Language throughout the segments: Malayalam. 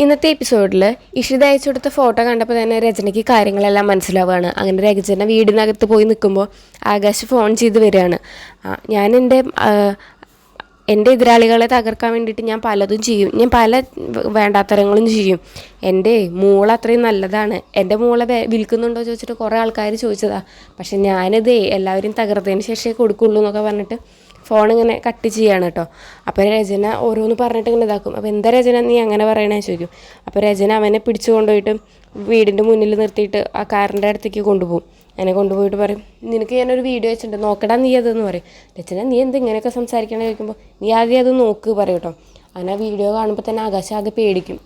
ഇന്നത്തെ എപ്പിസോഡിൽ ഇഷിത അയച്ചു കൊടുത്ത ഫോട്ടോ കണ്ടപ്പോൾ തന്നെ രചനയ്ക്ക് കാര്യങ്ങളെല്ലാം മനസ്സിലാവുകയാണ് അങ്ങനെ രചന വീടിനകത്ത് പോയി നിൽക്കുമ്പോൾ ആകാശ് ഫോൺ ചെയ്ത് വരികയാണ്. ഞാൻ എന്റെ എന്റെ എതിരാളികളെ തകർക്കാൻ വേണ്ടിയിട്ട് ഞാൻ പലതും ചെയ്യും. ഞാൻ പല വേണ്ടാത്തരങ്ങളും ചെയ്യും. എന്റെ മൂള അത്രയും നല്ലതാണ്. എന്റെ മൂള വിൽക്കുന്നുണ്ടോ ചോദിച്ചിട്ട് കുറേ ആൾക്കാർ ചോദിച്ചതാണ് പക്ഷെ ഞാനിത് എല്ലാവരും തകർത്തതിന് ശേഷമേ കൊടുക്കുള്ളൂ എന്നൊക്കെ പറഞ്ഞിട്ട് ഫോൺ ഇങ്ങനെ കട്ട് ചെയ്യാണ് കേട്ടോ അപ്പോൾ രചന ഓരോന്ന് പറഞ്ഞിട്ട് ഇങ്ങനെ ഇതാക്കും. അപ്പോൾ എന്താ രചന നീ അങ്ങനെ പറയണേ ചോദിക്കും. അപ്പോൾ രചന അവനെ പിടിച്ചു കൊണ്ടുപോയിട്ട് വീടിന്റെ മുന്നിൽ നിർത്തിയിട്ട് ആ കാറിന്റെ അടുത്തേക്ക് കൊണ്ടുപോകും. അങ്ങനെ കൊണ്ടുപോയിട്ട് പറയും നിനക്ക് ഞാനൊരു വീഡിയോ വെച്ചിട്ടുണ്ട്. നോക്കടാ നീ അതെന്ന് പറയും. രചന നീ എന്ത് ഇങ്ങനെയൊക്കെ സംസാരിക്കണേ? ചോദിക്കുമ്പോൾ നീ ആദ്യം അത് നോക്ക് പറയും കേട്ടോ അങ്ങനെ വീഡിയോ കാണുമ്പോൾ തന്നെ ആകാശം ആകെ പേടിക്കും.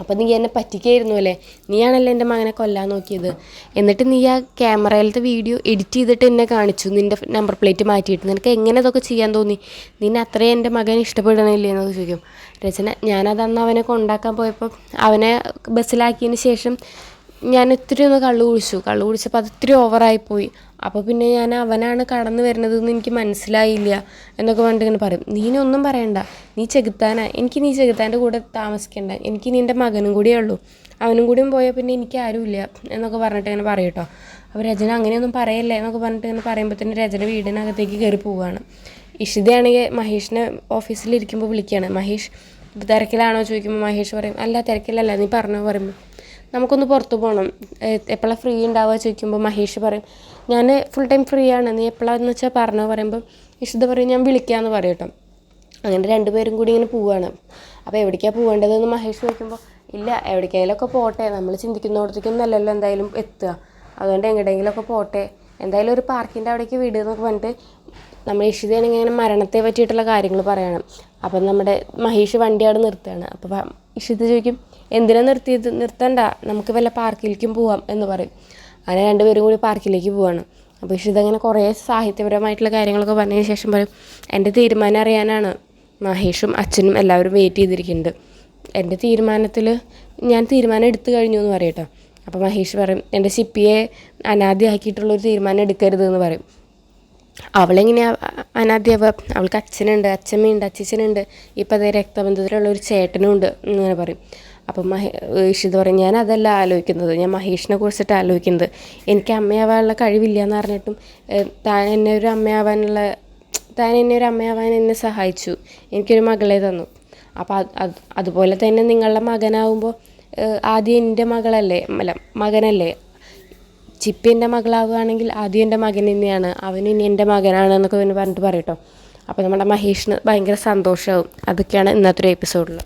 അപ്പോൾ നീ എന്നെ പറ്റിക്കായിരുന്നു അല്ലേ? നീയാണല്ലോ എന്റെ മകനെ കൊല്ലാൻ നോക്കിയത്. എന്നിട്ട് നീ ആ ക്യാമറയിലത്തെ വീഡിയോ എഡിറ്റ് ചെയ്തിട്ട് എന്നെ കാണിച്ചു. നിന്റെ നമ്പർ പ്ലേറ്റ് മാറ്റിയിട്ട്. നിനക്ക് എങ്ങനെ ഇതൊക്കെ ചെയ്യാൻ തോന്നി? നിന്നെ അത്രയും എന്റെ മകൻ ഇഷ്ടപ്പെടണില്ലേ എന്നൊക്കെ ചോദിക്കും. രചന ഞാനത് അന്ന് അവനെ കൊണ്ടാക്കാൻ പോയപ്പോൾ അവനെ ബസ്സിലാക്കിയതിന് ശേഷം ഞാൻ ഇത്തിരി ഒന്ന് കള്ളു കുടിച്ചു. കള്ളു കുടിച്ചപ്പോൾ അത് ഇത്തിരി ഓവറായിപ്പോയി അപ്പോൾ പിന്നെ ഞാൻ അവനാണ് കടന്നു വരുന്നത് എന്ന് എനിക്ക് മനസ്സിലായില്ല എന്നൊക്കെ പറഞ്ഞിട്ട് ഇങ്ങനെ പറയും. നീനൊന്നും പറയണ്ട. നീ ചെകുത്താനാ. എനിക്ക് നീ ചെകുത്താന്റെ കൂടെ താമസിക്കണ്ട. എനിക്ക് നീ എന്റെ മകനും കൂടിയേ ഉള്ളൂ. അവനും കൂടിയും പോയാൽ പിന്നെ എനിക്ക് ആരുമില്ല. എന്നൊക്കെ പറഞ്ഞിട്ട് ഇങ്ങനെ പറയും കേട്ടോ. അപ്പോൾ രചന അങ്ങനെയൊന്നും പറയല്ലേ? എന്നൊക്കെ പറഞ്ഞിട്ട് ഇങ്ങനെ പറയുമ്പോഴത്തേന് രചന വീടിനകത്തേക്ക് കയറി പോവുകയാണ് ഇഷിതയാണെങ്കിൽ മഹേഷിനെ ഓഫീസിലിരിക്കുമ്പോൾ വിളിക്കുകയാണ് മഹേഷ് തിരക്കിലാണോ? ചോദിക്കുമ്പോൾ മഹേഷ് പറയും അല്ല തിരക്കിലല്ല. നീ പറഞ്ഞോ പറയുമ്പോൾ നമുക്കൊന്ന് പുറത്ത് പോകണം എപ്പോഴാണ് ഫ്രീ ഉണ്ടാവുക ചോദിക്കുമ്പോൾ മഹേഷ് പറയും ഞാൻ ഫുൾ ടൈം ഫ്രീ ആണ്. നീ എപ്പോഴാന്ന് വെച്ചാൽ പറഞ്ഞു? പറയുമ്പോൾ ഇഷിത പറയും ഞാൻ വിളിക്കാമെന്ന് പറയും അങ്ങനെ രണ്ടുപേരും കൂടി ഇങ്ങനെ പോവുകയാണ് അപ്പോൾ എവിടേക്കാണ് പോകേണ്ടതെന്ന് മഹേഷ് ചോദിക്കുമ്പോൾ ഇല്ല എവിടേക്കെങ്കിലുമൊക്കെ പോട്ടെ. നമ്മൾ ചിന്തിക്കുന്നിടത്തേക്കൊന്നും അല്ലല്ലോ എന്തായാലും എത്തുക. അതുകൊണ്ട് എങ്ങോട്ടെങ്കിലുമൊക്കെ പോട്ടെ. എന്തായാലും ഒരു പാർക്കിന്റെ അവിടേക്ക് വീട് എന്നൊക്കെ പറഞ്ഞിട്ട് നമ്മൾ ഇഷിതയാണെങ്കിൽ ഇങ്ങനെ മരണത്തെ പറ്റിയിട്ടുള്ള കാര്യങ്ങൾ പറയണം. അപ്പം നമ്മുടെ മഹേഷ് വണ്ടി അവിടെ നിർത്തുകയാണ്. അപ്പോൾ ഇഷിത ചോദിക്കും എന്തിനാ നിർത്തിയത്? നിർത്തണ്ട. നമുക്ക് വല്ല പാർക്കിലേക്കും പോവാം എന്ന് പറയും. അങ്ങനെ രണ്ടുപേരും കൂടി പാർക്കിലേക്ക് പോവാണ്. അപ്പോൾ ഇഷിത് അങ്ങനെ കുറേ സാഹിത്യപരമായിട്ടുള്ള കാര്യങ്ങളൊക്കെ പറഞ്ഞതിന് ശേഷം പറയും എന്റെ തീരുമാനം അറിയാനാണ്. മഹേഷും അച്ഛനും എല്ലാവരും വെയിറ്റ് ചെയ്തിരിക്കുന്നുണ്ട്. എന്റെ തീരുമാനത്തിൽ ഞാൻ തീരുമാനം എടുത്തു കഴിഞ്ഞു എന്ന് പറയട്ടോ അപ്പോൾ മഹേഷ് പറയും എന്റെ ഷിപ്പിയെ അനാഥയാക്കിയിട്ടുള്ളൊരു തീരുമാനം എടുക്കരുത് എന്ന് പറയും. അവളെങ്ങനെയാ അനാദ്യവ അവൾക്ക് അച്ഛനുണ്ട് അച്ഛമ്മയുണ്ട് അച്ഛച്ചനുണ്ട്. ഇപ്പം അതേ രക്തബന്ധത്തിലുള്ള ഒരു ചേട്ടനും ഉണ്ട് എന്നിങ്ങനെ പറയും. അപ്പം മഹേ ഇഷിത് പറയും ഞാൻ അതല്ല ആലോചിക്കുന്നത്. ഞാൻ മഹേഷിനെ കുറിച്ചിട്ട് ആലോചിക്കുന്നത്. എനിക്ക് അമ്മയാവാനുള്ള കഴിവില്ല എന്ന് പറഞ്ഞിട്ടും താൻ എന്നെ ഒരു അമ്മയാവാനുള്ള താൻ എന്നെ ഒരു അമ്മയാവാൻ എന്നെ സഹായിച്ചു. എനിക്കൊരു മകളെ തന്നു. അപ്പോൾ അത് അത് അതുപോലെ തന്നെ നിങ്ങളുടെ മകനാവുമ്പോൾ ആദ്യം എന്റെ മകളല്ലേ? അല്ല മകനല്ലേ? ചിപ്പി എന്റെ മകളാവുകയാണെങ്കിൽ ആദ്യം എന്റെ മകൻ തന്നെയാണ്. അവനും ഇനി എന്റെ മകനാണ് എന്നൊക്കെ പറഞ്ഞിട്ട് പറയട്ടോ. അപ്പോൾ നമ്മുടെ മഹേഷിന് ഭയങ്കര സന്തോഷമാവും അതൊക്കെയാണ് ഇന്നത്തെ ഒരു എപ്പിസോഡിൽ